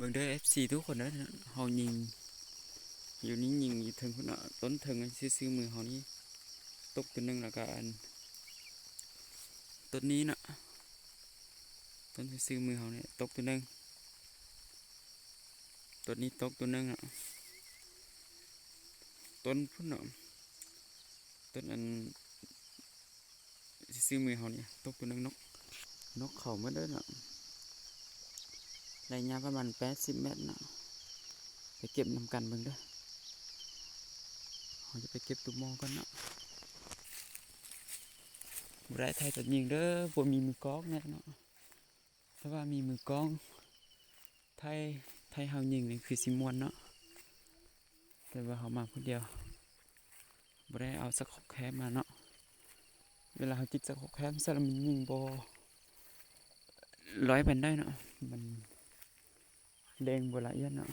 เบิ่งเด้อ FC ทุกคนนะเฮายิง อยู่นี่ยิงอยู่ถึงพุ่นต้นถึงซื่อมือเฮานี่ตกตัวหนึงแล้วก็อันต้นนี้นะต้นซื่อมือเฮานี่ตกตัวหนึงต้นนี้ตกตัวหนึงอะต้นพุ่นน่ะต้นอันซื่อมือเฮานี่ตกตัวหนึงนกนกเขามาเด้อน่ะ ระยะประมาณแปดสิบเมตรเนาะไปเก็บนำกันเบิ่งเด้อเราจะไปเก็บตุ่มมอกันเนาะบไรไทยตัดยิงเด้อบ่มีมือก้องแน่เนาะถ้าว่ามีมือก้อง ไทยไทยเฮายิงนี่คือสิมวนเนาะแต่ว่าเฮามาคนเดียวบ่ได้เอาสักขอบแคมมาเนาะเวลาเฮาจิกสักขอบแคมซะแล้วมันยิงบ่ร้อยเป็นได้เนาะมัน แดงบละเอียดเนาะ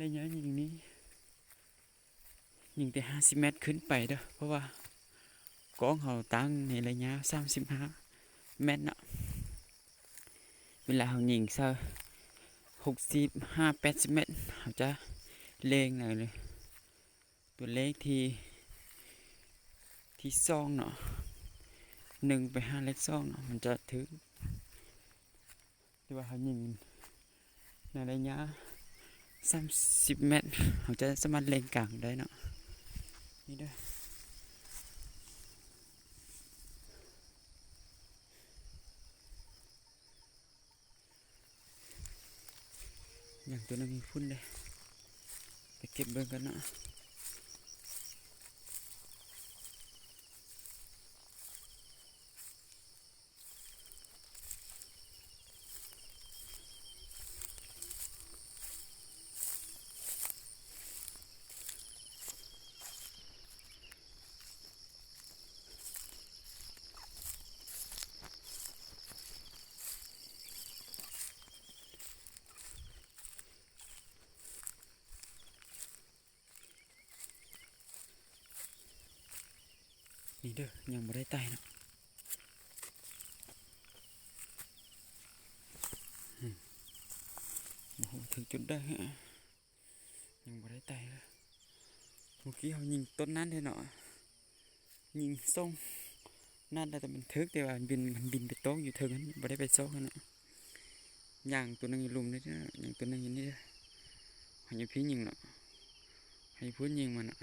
ระยะยิงนี้ยิงแต่ห้าสิบเมตรขึ้นไปเด้อเพราะว่ากล้องเขาตั้งในระยะสามสิบห้าเมตรเนาะเวลาเขายิงซะหกสิบห้าแปดสิบเมตรเขาจะเล็งหน่อยเลยตัวเลขที่ที่ซองเนาะ หนึ่งไปห้าเล็กซ่องเนาะมันจะถึงที่ว่าเขายิงในระยะสามสิบเมตรเขาจะสามารถเล็งกลางได้เนาะนี่ด้ออย่างตัวนั้นมีพุ่นเลยไปเก็บเบิ่งกันเนาะ นี่เด้อยังไม่ได้ไต่เนาะอืมโอ้โหถึงจุดได้ฮะยังไม่ได้ไต่เลยเมื่อกี้เขายิงต้นนั้นเลยเนาะยิงส่งนั่นแต่มันทึกแต่ว่ามันบินมันบินไปโต๊ะอยู่เทิงนั้นไม่ได้ไปโซ่กันเนาะย่างตัวนึงอยู่ลุมนี่เด้ออย่างตัวนึงอยู่นี่เด้อให้พี่ยิงเนาะให้พูดยิงมันเนาะ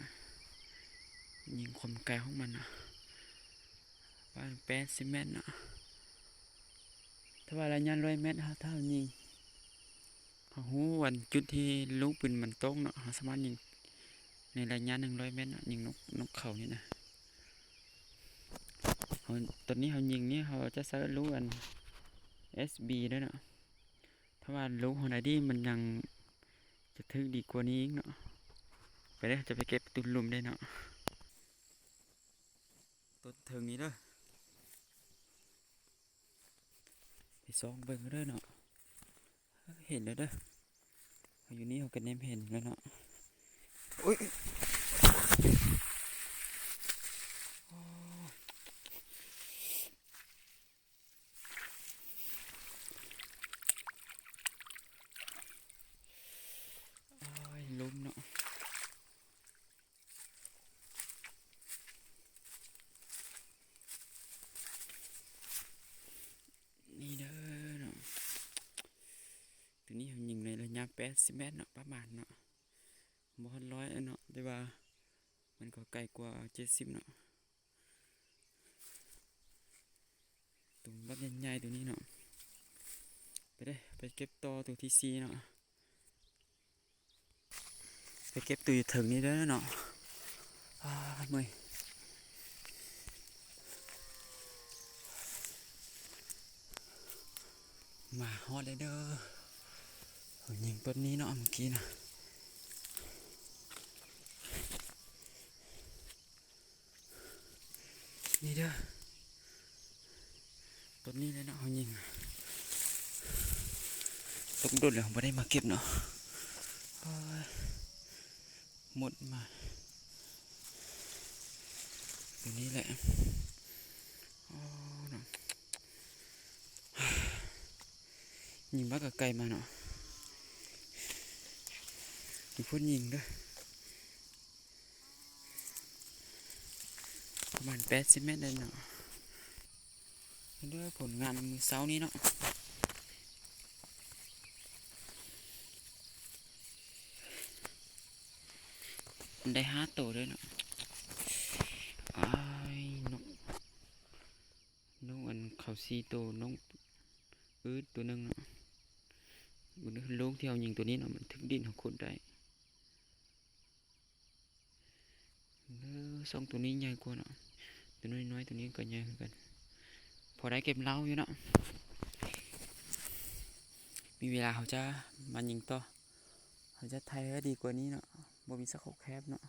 ยิงความไกลของมันเนาะประมาณ แปดสิบเมตรเนาะถ้าว่าระยะร้อยเมตรเขาเท่ายิงเขาหูวันจุดที่ลูกปืนมันตกเนาะเขาสามารถยิงในระยะหนึ่งร้อยเมตรเนาะยิงนกนกเขานี่นะเขาตอนนี้เขายิงนี่เขาจะใช้ลูกอัน SB ด้วยเนาะถ้าว่าลูกของไดดี้มันยังจะถึกดีกว่านี้อีกเนาะไปเลยจะไปเก็บตุนลุมได้เนาะต้นเทิงนี้เด้อ ไป ซองเบิ่งเด้อเนาะเห็นแล้วเด้ออยู่นี่เขากันเนมเห็นแล้วเนาะอุ้ยโอ้โอ้ยลุมเนาะนี่เด้อเนาะ ตัวนี้ เขายิงในระยะแปดสิบเมตรเนาะประมาณเนาะบอลร้อยเนาะแต่ว่ามันก็ไกลกว่าเจ็ดสิบเนาะตัวบักใหญ่ๆตัวนี้เนาะไปได้ไปเก็บต่อตัวที่สี่เนาะไปเก็บตัวอยู่ถึงนี้เด้อเนาะอ่าเมื่อยมาฮอดเลยเด้อ ยิงต้นนี้เนาะเมื่อกี้นะนี่เด้อต้นนี้เลยเนาะเขายิงตกโดนเลยผมไม่ได้มาเก็บเนาะหมดมาตรงนี้แหละยิงบ้ากับไก่มาเนาะ มีพูดยิงด้วยประมาณแปดสิบเมตรเลยเนาะด้วยผลงานมือเสานี้เนาะได้ห้าตัวด้วยเนาะอ้ายนกนกอันเขาซีตัวนกอืดตัวหนึงเนาะบนลูกที่เอายิงตัวนี้เนาะมันถึงดินของคนได้เออ สองตัวนี้ใหญ่กว่าเนาะตัวน้อยๆตัวนี้ก็ใหญ่เหมือนกันพอได้เก็บเล้าอยู่เนาะมีเวลาเขาจะมายิงต่อเขาจะไทยให้ดีกว่านี้เนาะบ่มีสักหกแคบเนาะ